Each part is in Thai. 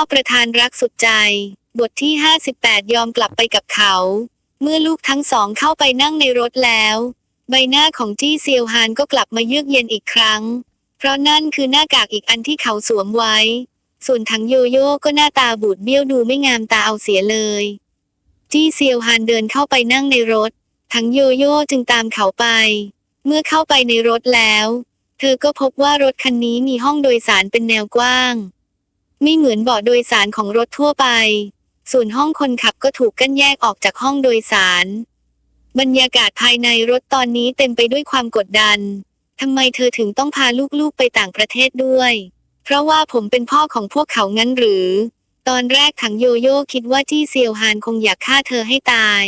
อประทานรักสุดใจ บทที่ 58 ยอมกลับไปกับเขา เมื่อลูกทั้งสองเข้าไปนั่งในรถแล้ว ใบหน้าของจี้เซียวฮานก็กลับมาเยือกเย็นอีกครั้ง เพราะนั่นคือหน้ากากอีกอันที่เขาสวมไว้ ส่วนถังโยโย่ก็หน้าตาบูดเบี้ยวดูไม่งามตาเอาเสียเลย จี้เซียวฮานเดินเข้าไปนั่งในรถถังโยโย่จึงตามเขาไป เมื่อเข้าไปในรถแล้ว เธอก็พบว่ารถคันนี้มีห้องโดยสารเป็นแนวกว้าง ไม่เหมือนเบาะโดยสารของรถทั่วไป ส่วนห้องคนขับก็ถูกกั้นแยกออกจากห้องโดยสาร บรรยากาศภายในรถตอนนี้เต็มไปด้วยความกดดันทำไมเธอถึงต้องพาลูกๆไปต่างประเทศด้วย เพราะว่าผมเป็นพ่อของพวกเขางั้นหรือ ตอนแรกถังโยโย่คิดว่าจี้เซียวฮานคงอยากฆ่าเธอให้ตาย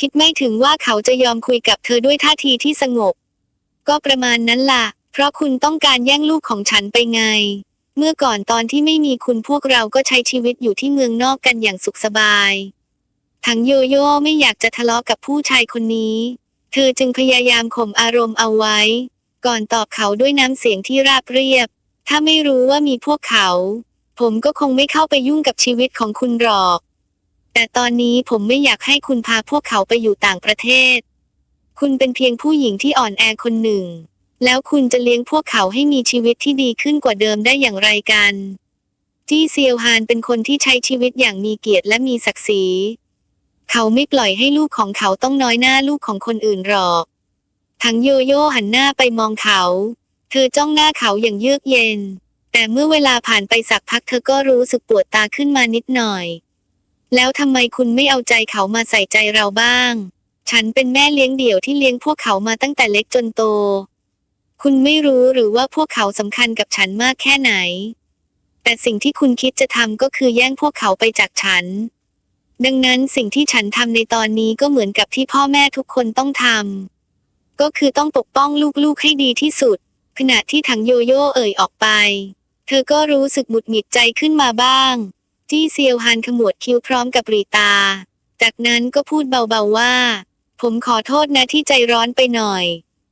คิดไม่ถึงว่าเขาจะยอมคุยกับเธอด้วยท่าทีที่สงบ ก็ประมาณนั้นล่ะ เพราะคุณต้องการแย่งลูกของฉันไปไง เมื่อก่อนตอนที่ไม่มีคุณพวกเราก็ใช้ชีวิตอยู่ที่เมืองนอกกันอย่างสุขสบาย ทั้งโยโย่ไม่อยากจะทะเลาะกับผู้ชายคนนี้ เธอจึงพยายามข่มอารมณ์เอาไว้ ก่อนตอบเขาด้วยน้ำเสียงที่ราบเรียบ ถ้าไม่รู้ว่ามีพวกเขา ผมก็คงไม่เข้าไปยุ่งกับชีวิตของคุณหรอก แต่ตอนนี้ผมไม่อยากให้คุณพาพวกเขาไปอยู่ต่างประเทศ คุณเป็นเพียงผู้หญิงที่อ่อนแอคนหนึ่ง แล้วคุณจะเลี้ยงพวกเขาให้มีชีวิตที่ดีขึ้นกว่าเดิมได้อย่างไรกัน จี้เซียวฮานเป็นคนที่ใช้ชีวิตอย่างมีเกียรติและมีศักดิ์ศรี เขาไม่ปล่อยให้ลูกของเขาต้องน้อยหน้าลูกของคนอื่นหรอก ทั้งโยโย่หันหน้าไปมองเขา เธอจ้องหน้าเขาอย่างเยือกเย็น แต่เมื่อเวลาผ่านไปสักพักเธอก็รู้สึกปวดตาขึ้นมานิดหน่อย แล้วทำไมคุณไม่เอาใจเขามาใส่ใจเราบ้าง ฉันเป็นแม่เลี้ยงเดี่ยวที่เลี้ยงพวกเขามาตั้งแต่เล็กจนโต คุณไม่รู้หรือว่าพวกเขาสำคัญกับฉันมากแค่ไหน แต่สิ่งที่คุณคิดจะทำก็คือแย่งพวกเขาไปจากฉัน ดังนั้นสิ่งที่ฉันทำในตอนนี้ก็เหมือนกับที่พ่อแม่ทุกคนต้องทำ ก็คือต้องปกป้องลูกๆให้ดีที่สุด ขณะที่ถังโยโย่เอ่ยออกไป เธอก็รู้สึกหมุดหงิดใจขึ้นมาบ้าง จี้เซียวฮันขมวดคิ้วพร้อมกับรีตา จากนั้นก็พูดเบาๆว่า ผมขอโทษนะที่ใจร้อนไปหน่อย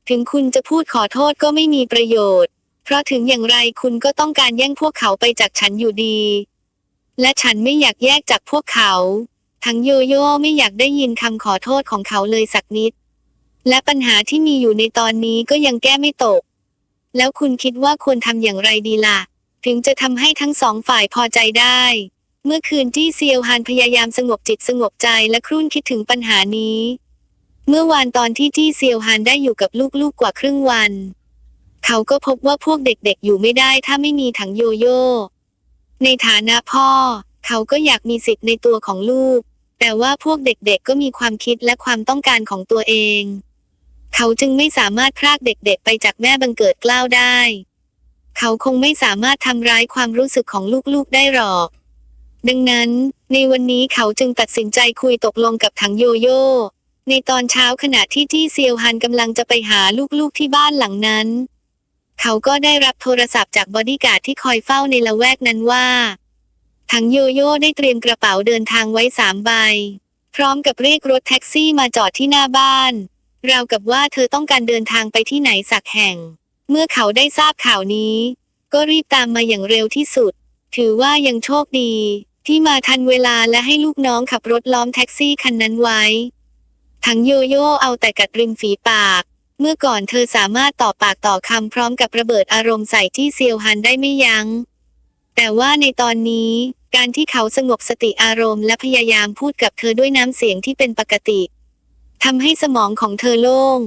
ถึงคุณจะพูดขอโทษก็ไม่มีประโยชน์ เพราะถึงอย่างไรคุณก็ต้องการแย่งพวกเขาไปจากฉันอยู่ดี และฉันไม่อยากแยกจากพวกเขา ทั้งโยโย่ไม่อยากได้ยินคำขอโทษของเขาเลยสักนิด และปัญหาที่มีอยู่ในตอนนี้ก็ยังแก้ไม่ตก แล้วคุณคิดว่าควรทำอย่างไรดีล่ะ ถึงจะทำให้ทั้งสองฝ่ายพอใจได้เมื่อคืนที่เซียวฮานพยายามสงบจิตสงบใจและครุ่นคิดถึงปัญหานี้ เมื่อวานตอนที่จี้เซียวฮานได้อยู่กับลูกๆกว่าครึ่งวัน เขาก็พบว่าพวกเด็กๆอยู่ไม่ได้ถ้าไม่มีถังโยโย่ ในฐานะพ่อ เขาก็อยากมีสิทธิ์ในตัวของลูก แต่ว่าพวกเด็กๆก็มีความคิดและความต้องการของตัวเอง เขาจึงไม่สามารถพรากเด็กๆ ไปจากแม่บังเกิดกล้าวได้ เขาคงไม่สามารถทำร้ายความรู้สึกของลูกๆได้หรอกดังนั้น ในวันนี้เขาจึงตัดสินใจคุยตกลงกับถังโยโย่ ในตอนเช้าขณะที่จี้เซียวฮันกำลังจะไปหาลูกๆที่บ้านหลังนั้น เขาก็ได้รับโทรศัพท์จากบอดี้การ์ดที่คอยเฝ้าในละแวกนั้นว่าถังโยโย่ได้เตรียมกระเป๋าเดินทางไว้สามใบ พร้อมกับเรียกรถแท็กซี่มาจอดที่หน้าบ้าน ราวกับว่าเธอต้องการเดินทางไปที่ไหนสักแห่ง เมื่อเขาได้ทราบข่าวนี้ ก็รีบตามมาอย่างเร็วที่สุด ถือว่ายังโชคดี ที่มาทันเวลาและให้ลูกน้องขับรถล้อมแท็กซี่คันนั้นไว้ ทั้งโยโย่เอาแต่กัดริมฝีปาก เมื่อก่อนเธอสามารถต่อปากต่อคำพร้อมกับระเบิดอารมณ์ใส่ที่เซียวฮันได้ไม่ยัง้ง แต่ว่าในตอนนี้การที่เขาสงบสติอารมณ์และพยายามพูดกับเธอด้วยน้ำเสียงที่เป็นปกติทำให้สมองของเธอโล่ง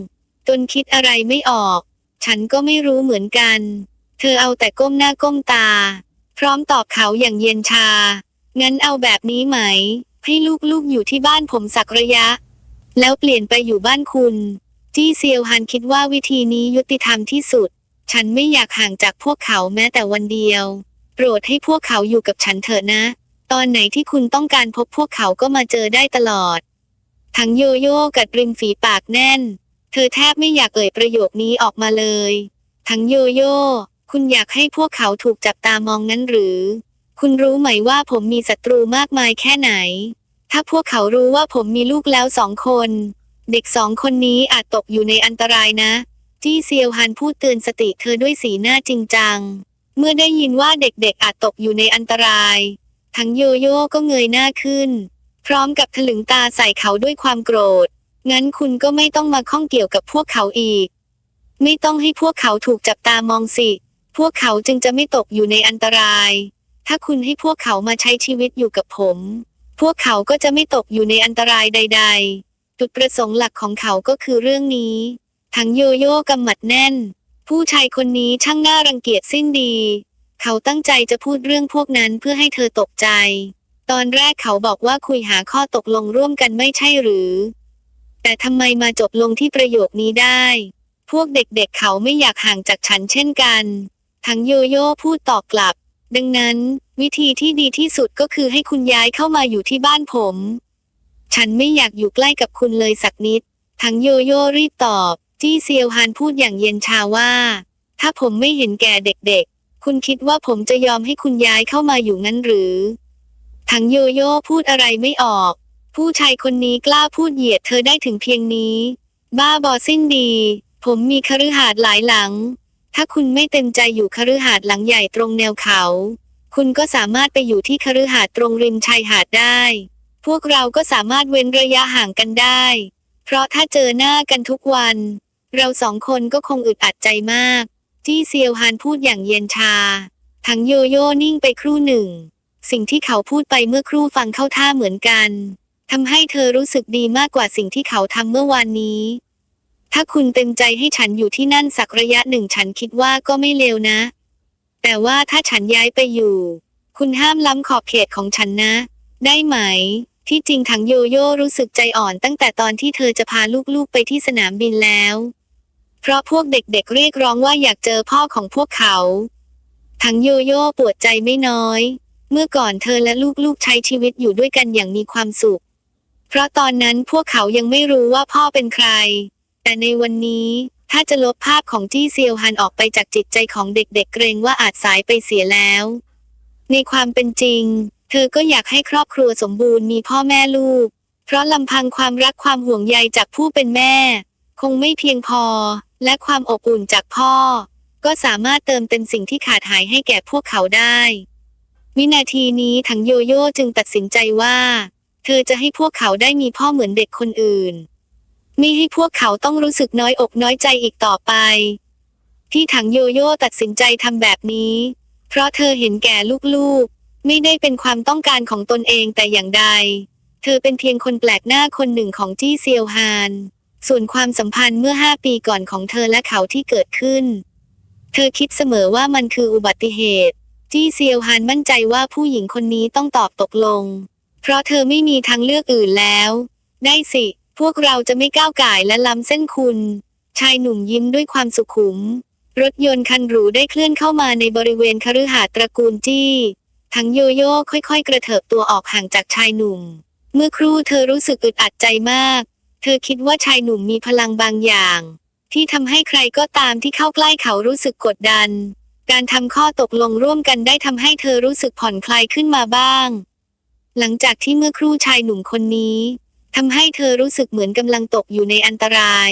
จนคิดอะไรไม่ออก ฉันก็ไม่รู้เหมือนกัน เธอเอาแต่ก้มหน้าก้มตา พร้อมตอบเขาอย่างเย็นชา งั้นเอาแบบนี้ไหม ให้ลูกๆอยู่ที่บ้านผมสักระยะ แล้วเปลี่ยนไปอยู่บ้านคุณ จี้เซียวฮันคิดว่าวิธีนี้ยุติธรรมที่สุด ฉันไม่อยากห่างจากพวกเขาแม้แต่วันเดียว โปรดให้พวกเขาอยู่กับฉันเถอะนะ ตอนไหนที่คุณต้องการพบพวกเขาก็มาเจอได้ตลอด ทั้งโยโย่กัดริมฝีปากแน่น เธอแทบไม่อยากเอ่ยประโยคนี้ออกมาเลย ทั้งโยโย่คุณอยากให้พวกเขาถูกจับตามองงั้นหรือ คุณรู้ไหมว่าผมมีศัตรูมากมายแค่ไหน ถ้าพวกเขารู้ว่าผมมีลูกแล้วสองคน เด็กสองคนนี้อาจตกอยู่ในอันตรายนะ จี้เซียวฮันพูดเตือนสติเธอด้วยสีหน้าจริงจัง เมื่อได้ยินว่าเด็กๆอาจตกอยู่ในอันตราย ทั้งโยโย่ก็เงยหน้าขึ้น พร้อมกับถลึงตาใส่เขาด้วยความโกรธ งั้นคุณก็ไม่ต้องมาข้องเกี่ยวกับพวกเขาอีก ไม่ต้องให้พวกเขาถูกจับตามองสิ พวกเขาจึงจะไม่ตกอยู่ในอันตราย ถ้าคุณให้พวกเขามาใช้ชีวิตอยู่กับผม พวกเขาก็จะไม่ตกอยู่ในอันตรายใด ๆ จุดประสงค์หลักของเขาก็คือเรื่องนี้ ทั้งโยโย่กำหมัดแน่น ผู้ชายคนนี้ช่างน่ารังเกียจสิ้นดี เขาตั้งใจจะพูดเรื่องพวกนั้นเพื่อให้เธอตกใจ ตอนแรกเขาบอกว่าคุยหาข้อตกลงร่วมกันไม่ใช่หรือ แต่ทำไมมาจบลงที่ประโยคนี้ได้ พวกเด็กๆเเขาไม่อยากห่างจากฉันเช่นกัน ทั้งโยโย่พูดตอบกลับ ดังนั้น วิธีที่ดีที่สุดก็คือให้คุณย้ายเข้ามาอยู่ที่บ้านผม ฉันไม่อยากอยู่ใกล้กับคุณเลยสักนิด ทั้งโยโย่รีบตอบ จี้เซียวฮานพูดอย่างเย็นชาว่า ถ้าผมไม่เห็นแก่เด็กๆ คุณคิดว่าผมจะยอมให้คุณย้ายเข้ามาอยู่งั้นหรือ ทั้งโยโย่พูดอะไรไม่ออก ผู้ชายคนนี้กล้าพูดเหยียดเธอได้ถึงเพียงนี้ บ้าบอสิ้นดี ผมมีคฤหาสน์หลายหลัง ถ้าคุณไม่เต็มใจอยู่คฤหาสน์หลังใหญ่ตรงแนวเขา คุณก็สามารถไปอยู่ที่คฤหาสน์ตรงริมชายหาดได้ พวกเราก็สามารถเว้นระยะห่างกันได้ เพราะถ้าเจอหน้ากันทุกวัน เราสองคนก็คงอึดอัดใจมาก จี้เซียวฮานพูดอย่างเย็นชา ทั้งโยโย่นิ่งไปครู่หนึ่ง สิ่งที่เขาพูดไปเมื่อครู่ฟังเข้าท่าเหมือนกันทำให้เธอรู้สึกดีมากกว่าสิ่งที่เขาทำเมื่อวานนี้ ถ้าคุณเต็มใจให้ฉันอยู่ที่นั่นสักระยะหนึ่งฉันคิดว่าก็ไม่เลวนะ แต่ว่าถ้าฉันย้ายไปอยู่ คุณห้ามล้ำขอบเขตของฉันนะ ได้ไหม ที่จริงทั้งโยโย่รู้สึกใจอ่อนตั้งแต่ตอนที่เธอจะพาลูกๆไปที่สนามบินแล้ว เพราะพวกเด็กๆเรียกร้องว่าอยากเจอพ่อของพวกเขาทั้งโยโย่ปวดใจไม่น้อย เมื่อก่อนเธอและลูกๆใช้ชีวิตอยู่ด้วยกันอย่างมีความสุข เพราะตอนนั้นพวกเขายังไม่รู้ว่าพ่อเป็นใคร แต่ในวันนี้ถ้าจะลบภาพของจี้เซียวฮันออกไปจากจิตใจของเด็กๆเกรงว่าอาจสายไปเสียแล้ว ในความเป็นจริง เธอก็อยากให้ครอบครัวสมบูรณ์มีพ่อแม่ลูก เพราะลำพังความรักความห่วงใยจากผู้เป็นแม่ คงไม่เพียงพอ และความอบอุ่นจากพ่อ ก็สามารถเติมเต็มสิ่งที่ขาดหายให้แก่พวกเขาได้วินาทีนี้ทั้งโยโย่จึงตัดสินใจว่า เธอจะให้พวกเขาได้มีพ่อเหมือนเด็กคนอื่น ไม่ให้พวกเขาต้องรู้สึกน้อยอกน้อยใจอีกต่อไป ที่ถังโยโย่ตัดสินใจทำแบบนี้ เพราะเธอเห็นแก่ลูกๆ ไม่ได้เป็นความต้องการของตนเองแต่อย่างใด เธอเป็นเพียงคนแปลกหน้าคนหนึ่งของจี้เซียวฮาน ส่วนความสัมพันธ์เมื่อห้าปีก่อนของเธอและเขาที่เกิดขึ้น เธอคิดเสมอว่ามันคืออุบัติเหตุ จี้เซียวฮานมั่นใจว่าผู้หญิงคนนี้ต้องตอบตกลง เพราะเธอไม่มีทางเลือกอื่นแล้ว ได้สิ พวกเราจะไม่ก้าวก่ายและล้ำเส้นคุณ ชายหนุ่มยิ้มด้วยความสุขุม รถยนต์คันหรูได้เคลื่อนเข้ามาในบริเวณคฤหาสน์ตระกูลจี้ทั้งโยโย่ค่อยๆ กระเถิบตัวออกห่างจากชายหนุ่ม เมื่อครู่เธอรู้สึกอึดอัดใจมาก เธอคิดว่าชายหนุ่มมีพลังบางอย่าง ที่ทำให้ใครก็ตามที่เข้าใกล้เขารู้สึกกดดัน การทำข้อตกลงร่วมกันได้ทำให้เธอรู้สึกผ่อนคลายขึ้นมาบ้าง หลังจากที่เมื่อครู่ชายหนุ่มคนนี้ ทำให้เธอรู้สึกเหมือนกำลังตกอยู่ในอันตราย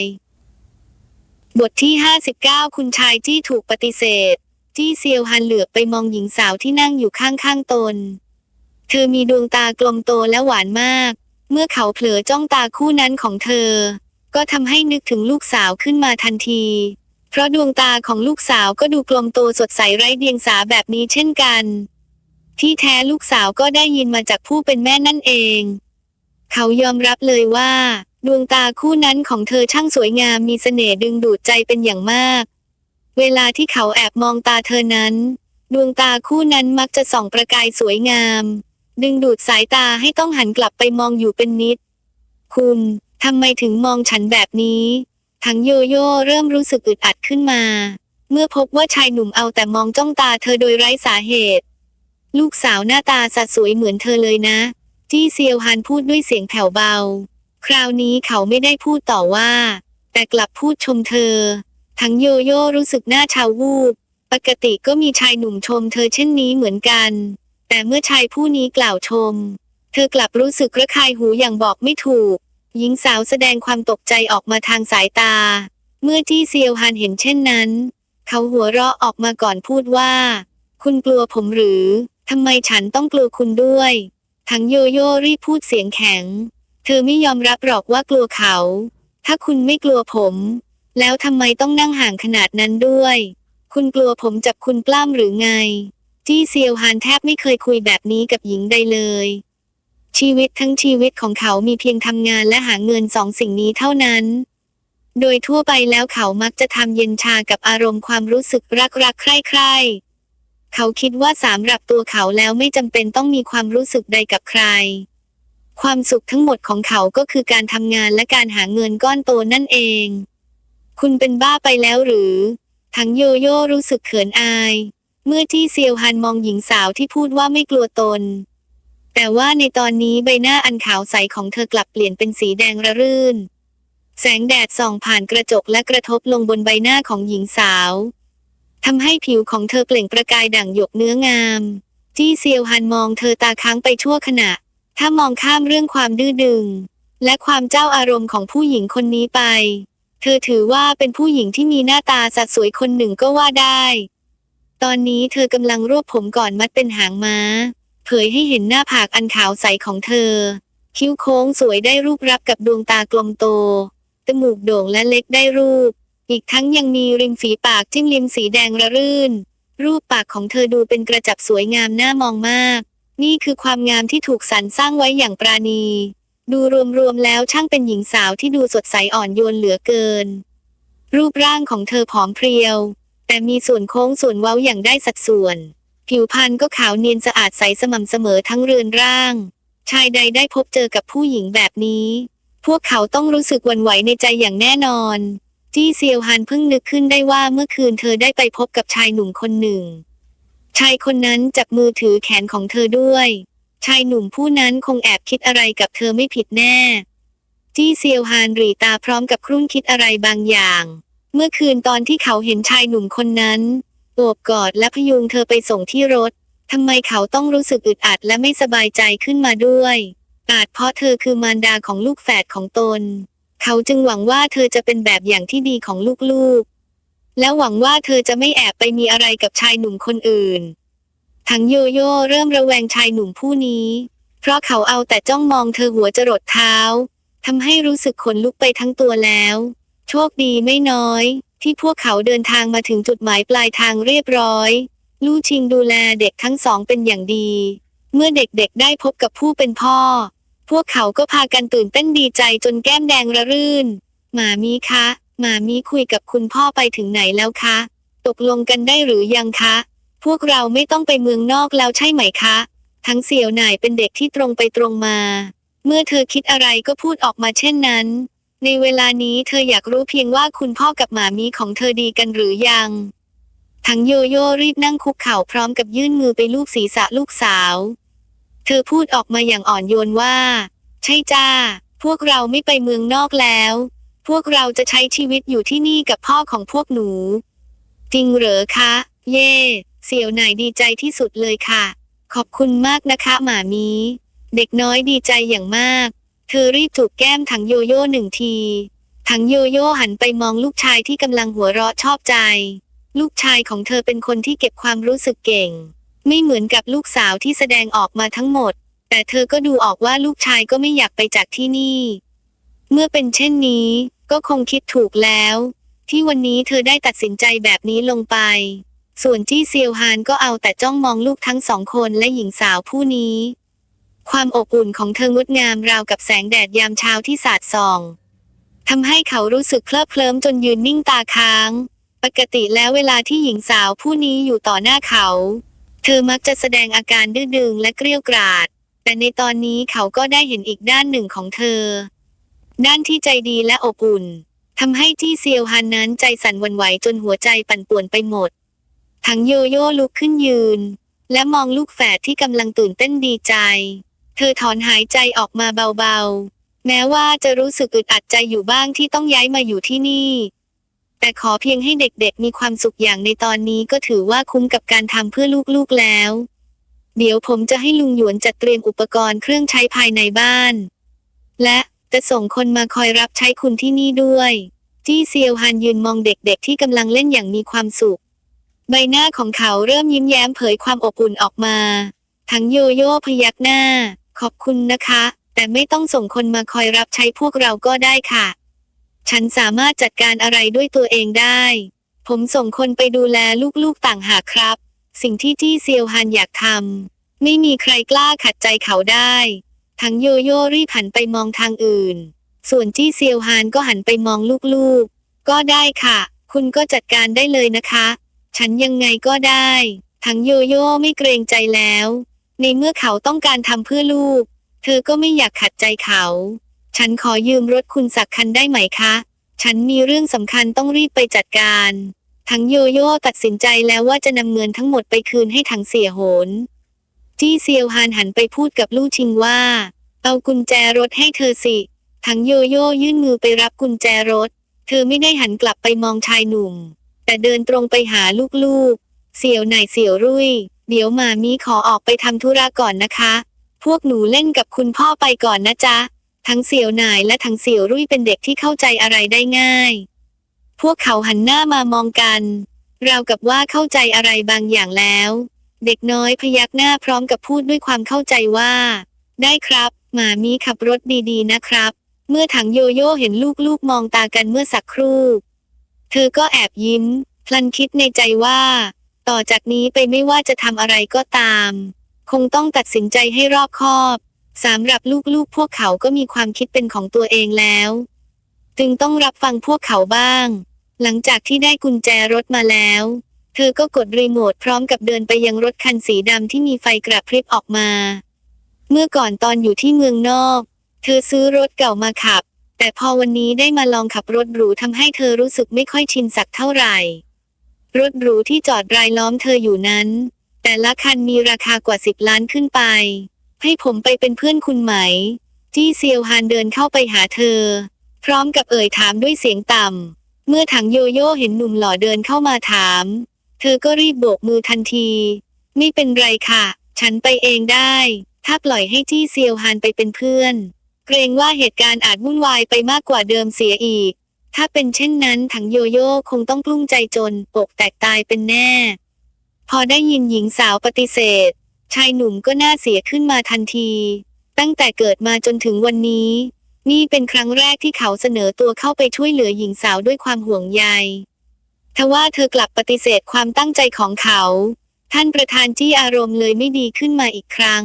บทที่ 59 คุณชายจี้ถูกปฏิเสธจี้เซียวฮันเหลือบไปมองหญิงสาวที่นั่งอยู่ข้างๆตน เธอมีดวงตากลมโตและหวานมาก เมื่อเขาเผลอจ้องตาคู่นั้นของเธอ ก็ทำให้นึกถึงลูกสาวขึ้นมาทันที เพราะดวงตาของลูกสาวก็ดูกลมโตสดใสไร้เดียงสาแบบนี้เช่นกัน ที่แท้ลูกสาวก็ได้ยินมาจากผู้เป็นแม่นั่นเอง เขายอมรับเลยว่า ดวงตาคู่นั้นของเธอช่างสวยงามมีเสน่ห์ดึงดูดใจเป็นอย่างมาก เวลาที่เขาแอบมองตาเธอนั้น ดวงตาคู่นั้นมักจะส่องประกายสวยงาม ดึงดูดสายตาให้ต้องหันกลับไปมองอยู่เป็นนิด คุณทำไมถึงมองฉันแบบนี้ทั้งโยโย่เริ่มรู้สึกอึดอัดขึ้นมา เมื่อพบว่าชายหนุ่มเอาแต่มองจ้องตาเธอโดยไร้สาเหตุ ลูกสาวหน้าตาสัดสวยเหมือนเธอเลยนะ จี้เซียวฮันพูดด้วยเสียงแผ่วเบา คราวนี้เขาไม่ได้พูดต่อว่า แต่กลับพูดชมเธอ ทั้งโยโย่รู้สึกหน้าชาววูบ ปกติก็มีชายหนุ่มชมเธอเช่นนี้เหมือนกัน แต่เมื่อชายผู้นี้กล่าวชม เธอกลับรู้สึกระคายหูอย่างบอกไม่ถูก หญิงสาวแสดงความตกใจออกมาทางสายตา เมื่อจี้เซียวฮันเห็นเช่นนั้น เขาหัวเราะออกมาก่อนพูดว่า คุณกลัวผมหรือทำไมฉันต้องกลัวคุณด้วย ทั้งโยโย่รีบพูดเสียงแข็ง เธอไม่ยอมรับหรอกว่ากลัวเขา ถ้าคุณไม่กลัวผม แล้วทำไมต้องนั่งห่างขนาดนั้นด้วย คุณกลัวผมจับคุณปล้ำหรือไง จี้เซียวฮานแทบไม่เคยคุยแบบนี้กับหญิงใดเลย ชีวิตทั้งชีวิตของเขามีเพียงทำงานและหาเงินสองสิ่งนี้เท่านั้น โดยทั่วไปแล้วเขามักจะทำเย็นชากับอารมณ์ความรู้สึกรักรักใคร่ใคร่ เขาคิดว่าสำหรับตัวเขาแล้วไม่จำเป็นต้องมีความรู้สึกใดกับใคร ความสุขทั้งหมดของเขาก็คือการทำงานและการหาเงินก้อนโตนั่นเอง คุณเป็นบ้าไปแล้วหรือ ทั้งโยโย่รู้สึกเขินอาย เมื่อที่เซียวฮันมองหญิงสาวที่พูดว่าไม่กลัวตน แต่ว่าในตอนนี้ใบหน้าอันขาวใสของเธอกลับเปลี่ยนเป็นสีแดงระรื่น แสงแดดส่องผ่านกระจกและกระทบลงบนใบหน้าของหญิงสาว ทำให้ผิวของเธอเปล่งประกายดั่งหยกเนื้องาม จี้เซียวฮันมองเธอตาค้างไปชั่วขณะ ถ้ามองข้ามเรื่องความดื้อดึง และความเจ้าอารมณ์ของผู้หญิงคนนี้ไป เธอถือว่าเป็นผู้หญิงที่มีหน้าตาสัดสวยคนหนึ่งก็ว่าได้ ตอนนี้เธอกำลังรวบผมก่อนมัดเป็นหางม้า เผยให้เห็นหน้าผากอันขาวใสของเธอ คิ้วโค้งสวยได้รูปรับกับดวงตากลมโตจมูกโด่งและเล็กได้รูป อีกทั้งยังมีริมฝีปากจิ้มลิมสีแดงระรื่น รูปปากของเธอดูเป็นกระจับสวยงามน่ามองมาก นี่คือความงามที่ถูกสรรสร้างไว้อย่างปราณี ดูรวมๆแล้วช่างเป็นหญิงสาวที่ดูสดใสอ่อนโยนเหลือเกิน รูปร่างของเธอผอมเพรียว แต่มีส่วนโค้งส่วนเว้าอย่างได้สัดส่วน ผิวพรรณก็ขาวเนียนสะอาดใสสม่ำเสมอทั้งเรือนร่าง ชายใดได้พบเจอกับผู้หญิงแบบนี้ พวกเขาต้องรู้สึกวั่นไหวในใจอย่างแน่นอน จี้เซียวฮันเพิ่งนึกขึ้นได้ว่าเมื่อคืนเธอได้ไปพบกับชายหนุ่มคนหนึ่ง ชายคนนั้นจับมือถือแขนของเธอด้วย ชายหนุ่มผู้นั้นคงแอบคิดอะไรกับเธอไม่ผิดแน่ จี้เซียวฮานหรีตาพร้อมกับครุ่นคิดอะไรบางอย่าง เมื่อคืนตอนที่เขาเห็นชายหนุ่มคนนั้นโอบกอดและพยุงเธอไปส่งที่รถทำไมเขาต้องรู้สึกอึดอัดและไม่สบายใจขึ้นมาด้วย อาจเพราะเธอคือมารดาของลูกแฝดของตน เขาจึงหวังว่าเธอจะเป็นแบบอย่างที่ดีของลูกๆ และหวังว่าเธอจะไม่แอบไปมีอะไรกับชายหนุ่มคนอื่น ทั้งโยโย่เริ่มระแวงชายหนุ่มผู้นี้ เพราะเขาเอาแต่จ้องมองเธอหัวจรดเท้าทำให้รู้สึกขนลุกไปทั้งตัวแล้ว โชคดีไม่น้อย ที่พวกเขาเดินทางมาถึงจุดหมายปลายทางเรียบร้อย ลู่ชิงดูแลเด็กทั้งสองเป็นอย่างดี เมื่อเด็กๆได้พบกับผู้เป็นพ่อ พวกเขาก็พากันตื่นเต้นดีใจจนแก้มแดงระรื่น หมามีคะหมามีคุยกับคุณพ่อไปถึงไหนแล้วคะ ตกลงกันได้หรือยังคะ พวกเราไม่ต้องไปเมืองนอกแล้วใช่ไหมคะ ทั้งเสี่ยวหน่ายเป็นเด็กที่ตรงไปตรงมา เมื่อเธอคิดอะไรก็พูดออกมาเช่นนั้น ในเวลานี้เธออยากรู้เพียงว่าคุณพ่อกับหมามีของเธอดีกันหรือยัง ทั้งโยโย่รีบนั่งคุกเข่าพร้อมกับยื่นมือไปลูบศีรษะลูกสาว เธอพูดออกมาอย่างอ่อนโยนว่า ใช่จ้า พวกเราไม่ไปเมืองนอกแล้ว พวกเราจะใช้ชีวิตอยู่ที่นี่กับพ่อของพวกหนู จริงเหรอคะ เย่ เสี่ยวหน่ายดีใจที่สุดเลยค่ะ ขอบคุณมากนะคะหมามี เด็กน้อยดีใจอย่างมาก เธอรีบจูบแก้มถังโยโย่หนึ่งทีถังโยโย่หันไปมองลูกชายที่กำลังหัวเราะชอบใจ ลูกชายของเธอเป็นคนที่เก็บความรู้สึกเก่ง ไม่เหมือนกับลูกสาวที่แสดงออกมาทั้งหมด แต่เธอก็ดูออกว่าลูกชายก็ไม่อยากไปจากที่นี่ เมื่อเป็นเช่นนี้ ก็คงคิดถูกแล้ว ที่วันนี้เธอได้ตัดสินใจแบบนี้ลงไป ส่วนจี้เซียวฮานก็เอาแต่จ้องมองลูกทั้งสองคนและหญิงสาวผู้นี้ ความอบอุ่นของเธองดงามราวกับแสงแดดยามเช้าที่สาดส่องทำให้เขารู้สึกเคลิบเคลิ้มจนยืนนิ่งตาค้าง ปกติแล้วเวลาที่หญิงสาวผู้นี้อยู่ต่อหน้าเขา เธอมักจะแสดงอาการดื้อดึงและเกรี้ยวกราด แต่ในตอนนี้เขาก็ได้เห็นอีกด้านหนึ่งของเธอ ด้านที่ใจดีและอบอุ่นทำให้จี้เซียวฮันนั้นใจสั่นวันไหวจนหัวใจปั่นป่วนไปหมด ทั้งโยโย่ลุกขึ้นยืน และมองลูกแฝดที่กำลังตื่นเต้นดีใจ เธอถอนหายใจออกมาเบาๆ แม้ว่าจะรู้สึกอึดอัดใจอยู่บ้างที่ต้องย้ายมาอยู่ที่นี่ แต่ขอเพียงให้เด็กๆ มีความสุขอย่างในตอนนี้ก็ถือว่าคุ้มกับการทำเพื่อลูกๆแล้ว เดี๋ยวผมจะให้ลุงหยวนจัดเตรียมอุปกรณ์เครื่องใช้ภายในบ้าน และจะส่งคนมาคอยรับใช้คุณที่นี่ด้วย จี้เซียวฮันยืนมองเด็กๆ ที่กำลังเล่นอย่างมีความสุข ใบหน้าของเขาเริ่มยิ้มแย้มเผยความอบอุ่นออกมา ทั้งโยโย่พยักหน้า ขอบคุณนะคะ แต่ไม่ต้องส่งคนมาคอยรับใช้พวกเราก็ได้ค่ะ ฉันสามารถจัดการอะไรด้วยตัวเองได้ ผมส่งคนไปดูแลลูกๆต่างหากครับ สิ่งที่จี้เซียวฮันอยากทำไม่มีใครกล้าขัดใจเขาได้ ทั้งโยโย่รีบหันไปมองทางอื่น ส่วนจี้เซียวฮานก็หันไปมองลูกๆ ก็ได้ค่ะ คุณก็จัดการได้เลยนะคะ ฉันยังไงก็ได้ ทั้งโยโย่ไม่เกรงใจแล้ว ในเมื่อเขาต้องการทำเพื่อลูก เธอก็ไม่อยากขัดใจเขา ฉันขอยืมรถคุณสักคันได้ไหมคะ ฉันมีเรื่องสำคัญต้องรีบไปจัดการ ทั้งโยโย่ตัดสินใจแล้วว่าจะนำเงินทั้งหมดไปคืนให้ทั้งเสียโหน จี้เซียวฮานหันไปพูดกับลู่ชิงว่า เอากุญแจรถให้เธอสิ ทั้งโยโย่ยื่นมือไปรับกุญแจรถ เธอไม่ได้หันกลับไปมองชายหนุ่ม แต่เดินตรงไปหาลูกๆ เสี่ยวหน่เสี่ยวรุ่ย เดี๋ยวมามีขอออกไปทำธุระก่อนนะคะ พวกหนูเล่นกับคุณพ่อไปก่อนนะจ๊ะ ทั้งเสี่ยวหนายและทั้งเสี่ยวรุ่ยเป็นเด็กที่เข้าใจอะไรได้ง่าย พวกเขาหันหน้ามามองกัน ราวกับว่าเข้าใจอะไรบางอย่างแล้ว เด็กน้อยพยักหน้าพร้อมกับพูดด้วยความเข้าใจว่า ได้ครับ หมามีขับรถดีๆนะครับ เมื่อถังโยโย่เห็นลูกๆมองตากันเมื่อสักครู่ เธอก็แอบยิ้ม พลันคิดในใจว่า ต่อจากนี้ไปไม่ว่าจะทำอะไรก็ตาม คงต้องตัดสินใจให้รอบคอบ สำหรับลูกๆ พวกเขาก็มีความคิดเป็นของตัวเองแล้ว จึงต้องรับฟังพวกเขาบ้าง หลังจากที่ได้กุญแจรถมาแล้ว เธอก็กดรีโมทพร้อมกับเดินไปยังรถคันสีดำที่มีไฟกระพริบออกมา เมื่อก่อนตอนอยู่ที่เมืองนอก เธอซื้อรถเก่ามาขับ แต่พอวันนี้ได้มาลองขับรถหรูทำให้เธอรู้สึกไม่ค่อยชินสักเท่าไหร่ รถหรูที่จอดรายล้อมเธออยู่นั้น แต่ละคันมีราคากว่าสิบล้านขึ้นไป ให้ผมไปเป็นเพื่อนคุณไหม จี้เซียวฮานเดินเข้าไปหาเธอ พร้อมกับเอ่ยถามด้วยเสียงต่ำ เมื่อถังโยโย่เห็นหนุ่มหล่อเดินเข้ามาถาม เธอก็รีบโบกมือทันที ไม่เป็นไรค่ะ ฉันไปเองได้ ถ้าปล่อยให้จี้เซียวฮานไปเป็นเพื่อน เกรงว่าเหตุการณ์อาจวุ่นวายไปมากกว่าเดิมเสียอีก ถ้าเป็นเช่นนั้นถังโยโย่คงต้องกลุ้มใจจนอกแตกตายเป็นแน่ พอได้ยินหญิงสาวปฏิเสธ ชายหนุ่มก็น่าเสียขึ้นมาทันที ตั้งแต่เกิดมาจนถึงวันนี้ นี่เป็นครั้งแรกที่เขาเสนอตัวเข้าไปช่วยเหลือหญิงสาวด้วยความห่วงใยทว่าเธอกลับปฏิเสธความตั้งใจของเขา ท่านประธานจี้อารมณ์เลยไม่ดีขึ้นมาอีกครั้ง